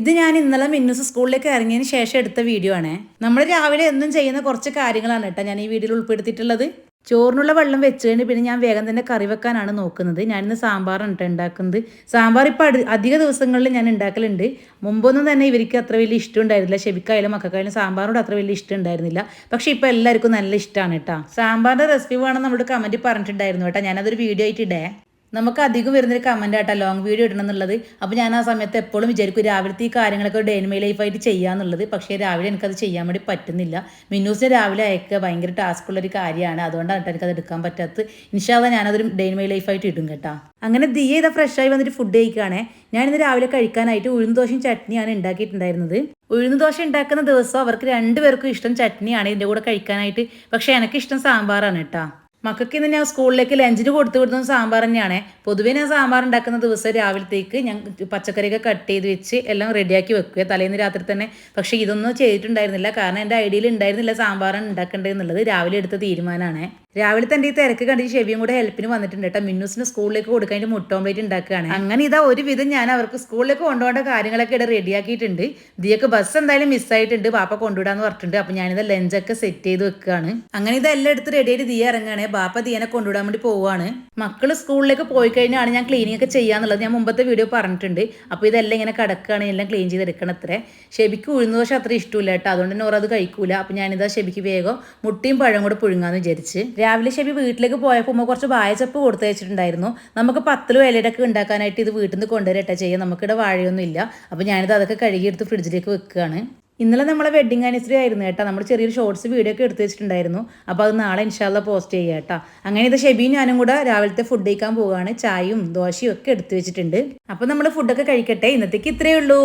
ഇത് ഞാൻ ഇന്നലെ മിന്നുസ് സ്കൂളിലേക്ക് ഇറങ്ങിയതിന് ശേഷം എടുത്ത വീഡിയോ ആണ്. നമ്മൾ രാവിലെ എന്നും ചെയ്യുന്ന കുറച്ച് കാര്യങ്ങളാണ് കേട്ടോ ഞാൻ ഈ വീഡിയോയിൽ ഉൾപ്പെടുത്തിയിട്ടുള്ളത്. ചോറിനുള്ള വെള്ളം വെച്ച് കഴിഞ്ഞ് പിന്നെ ഞാൻ വേഗം തന്നെ കറി വെക്കാനാണ് നോക്കുന്നത്. ഞാനിന്ന് സാമ്പാറാണ് കേട്ടോ ഉണ്ടാക്കുന്നത്. സാമ്പാർ ഇപ്പോൾ അടി അധിക ദിവസങ്ങളിൽ ഞാൻ ഉണ്ടാക്കലുണ്ട്. മുമ്പൊന്നും തന്നെ ഇവർക്ക് അത്ര വലിയ ഇഷ്ടം ഉണ്ടായിരുന്നില്ല. ഷെബിക്കായാലും മക്കൾക്കായാലും സാമ്പാറിനോട് അത്ര വലിയ ഇഷ്ടം ഉണ്ടായിരുന്നില്ല. പക്ഷേ ഇപ്പോൾ എല്ലാവർക്കും നല്ല ഇഷ്ടമാണ് കേട്ടോ. സാമ്പാറിന്റെ റെസിപ്പി വേണം നമ്മുടെ കമന്റ് പറഞ്ഞിട്ടുണ്ടായിരുന്നു കേട്ടോ. ഞാനതൊരു വീഡിയോ ആയിട്ട് ഇടേ. നമുക്ക് അധികം വരുന്നൊരു കമന്റ് ആട്ടോ ലോങ് വീഡിയോ ഇടണം എന്നുള്ളത് അപ്പോൾ ഞാൻ ആ സമയത്ത് എപ്പോഴും വിചാരിക്കും രാവിലത്തെ ഈ കാര്യങ്ങളൊക്കെ ഒരു ഡെയിൻമൈ ലൈഫായിട്ട് ചെയ്യാന്നുള്ളത്. പക്ഷേ രാവിലെ എനിക്കത് ചെയ്യാൻ വേണ്ടി പറ്റുന്നില്ല. മിന്നൂസിനെ രാവിലെ അയക്കുക ഭയങ്കര ടാസ്ക് ഉള്ളൊരു കാര്യമാണ്. അതുകൊണ്ടാണ് എനിക്കത് എടുക്കാൻ പറ്റാത്തത്. ഇൻഷാല്ല ഞാനതൊരു ഡെയിൻമൈ ലൈഫായിട്ട് ഇടും കേട്ടോ. അങ്ങനെ ദിയ ഇതാ ഫ്രഷായി വന്നിട്ട് ഫുഡ് കഴിക്കുകയാണേ. ഞാനിന്ന് രാവിലെ കഴിക്കാനായിട്ട് ഉഴുന്ന് ദോശയും ചട്നിയാണ് ഉണ്ടാക്കിയിട്ടുണ്ടായിരുന്നത് ഉഴുന്ന് ദോശ ഉണ്ടാക്കുന്ന ദിവസം അവർക്ക് രണ്ടുപേർക്കും ഇഷ്ടം ചട്നിയാണ്. ഇതിന്റെ കൂടെ കഴിക്കാനായിട്ട്. പക്ഷേ എനിക്കിഷ്ടം സാമ്പാറാണ് കേട്ടോ. മക്കൾക്ക് ഇന്ന് ഞാൻ സ്കൂളിലേക്ക് ലഞ്ചിന് കൊടുത്തു വിടുന്നത് സാമ്പാർ തന്നെയാണ്. പൊതുവെ ഞാൻ സാമ്പാർ ഉണ്ടാക്കുന്ന ദിവസം രാവിലത്തേക്ക് ഞാൻ പച്ചക്കറിയൊക്കെ കട്ട് ചെയ്ത് വെച്ച് എല്ലാം റെഡിയാക്കി വെക്കുക. തലേന്ന് രാത്രി തന്നെ. പക്ഷേ ഇതൊന്നും ചെയ്തിട്ടുണ്ടായിരുന്നില്ല. കാരണം എന്റെ ഐഡിയയിൽ ഉണ്ടായിരുന്നില്ല സാമ്പാറാണ് ഉണ്ടാക്കേണ്ടതെന്നുള്ളത് രാവിലെ എടുത്ത തീരുമാനമാണ്. രാവിലെ തന്നെ ഈ തിരക്ക് കണ്ടിട്ട് ഷെവിയും കൂടെ ഹെൽപ്പിന് വന്നിട്ടുണ്ട് കേട്ടോ മിന്നൂസിന് സ്കൂളിലേക്ക് കൊടുക്കാൻ വേണ്ടി മുട്ട ഓംലേറ്റ് ഉണ്ടാക്കുകയാണ് അങ്ങനെ ഇതാ ഒരു വിധം ഞാൻ അവർക്ക് സ്കൂളിലേക്ക് കൊണ്ടുപോകേണ്ട കാര്യങ്ങളൊക്കെ ഇവിടെ റെഡിയാക്കിയിട്ടുണ്ട് ദിയൊക്കെ ബസ് എന്തായാലും മിസ്സായിട്ടുണ്ട് പാപ്പ കൊണ്ടുവിടാന്ന് പറഞ്ഞിട്ടുണ്ട്. അപ്പോൾ ഞാനിത് ലഞ്ചൊക്കെ സെറ്റ് ചെയ്ത് വെക്കുകയാണ് അങ്ങനെ ഇതെല്ലാം എടുത്ത് റെഡിയായിട്ട് ദിയ ഇറങ്ങുകയാണ് ബാപ്പ ദിയനെ കൊണ്ടുവിടാൻ വേണ്ടി പോവുകയാണ് മക്കൾ സ്കൂളിലേക്ക് പോയി കഴിഞ്ഞാണ് ഞാൻ ക്ലീനിങ് ഒക്കെ ചെയ്യാന്നുള്ളത്. ഞാൻ മുമ്പത്തെ വീഡിയോ പറഞ്ഞിട്ടുണ്ട്. അപ്പോൾ ഇതെല്ലാം ഇങ്ങനെ കിടക്കുകയാണ് എല്ലാം ക്ലീൻ ചെയ്തെടുക്കണം അത്രേ. ഷെബിക്ക് ഉഴുന്ന ദോശ അത്ര ഇഷ്ടമില്ല കേട്ടോ അതുകൊണ്ട് തന്നെ ഓർ അത് കഴിക്കൂല. അപ്പോൾ ഞാനിതാ ഷെബിക്ക് വേഗം മുട്ടിയും പഴം കൂടെ പുഴുങ്ങാന്ന് വിചാരിച്ച്. രാവിലെ ഷെബി വീട്ടിലേക്ക് പോയപ്പോൾ ഉമ്മ കുറച്ച് വായച്ചപ്പ് കൊടുത്തു വെച്ചിട്ടുണ്ടായിരുന്നു. നമുക്ക് പത്തിലും ഇലയിലൊക്കെ ഉണ്ടാക്കാനായിട്ട് ഇത് വീട്ടിൽ നിന്ന് കൊണ്ടുവരട്ടെ ചെയ്യാം. നമുക്കിവിടെ വാഴയൊന്നും ഇല്ല അപ്പോൾ ഞാനിത് അതൊക്കെ കഴുകിയെടുത്ത് ഫ്രിഡ്ജിലേക്ക് വെക്കുകയാണ്. ഇന്നലെ നമ്മളെ വെഡിങ് ആനിവേഴ്സറി ആയിരുന്നു കേട്ടോ. നമ്മൾ ചെറിയൊരു ഷോർട്സ് വീഡിയോ ഒക്കെ എടുത്തു വെച്ചിട്ടുണ്ടായിരുന്നു. അപ്പോൾ അത് നാളെ ഇൻഷാല്ല പോസ്റ്റ് ചെയ്യാം കേട്ടോ. അങ്ങനെ ഇത് ഷെബിയും ഞാനും കൂടെ രാവിലത്തെ ഫുഡ് കഴിക്കാൻ പോവുകയാണ്. ചായയും ദോശയും ഒക്കെ എടുത്തു വെച്ചിട്ടുണ്ട്. അപ്പോൾ നമ്മൾ ഫുഡൊക്കെ കഴിക്കട്ടെ. ഇന്നത്തേക്ക് ഇത്രയേ ഉള്ളൂ.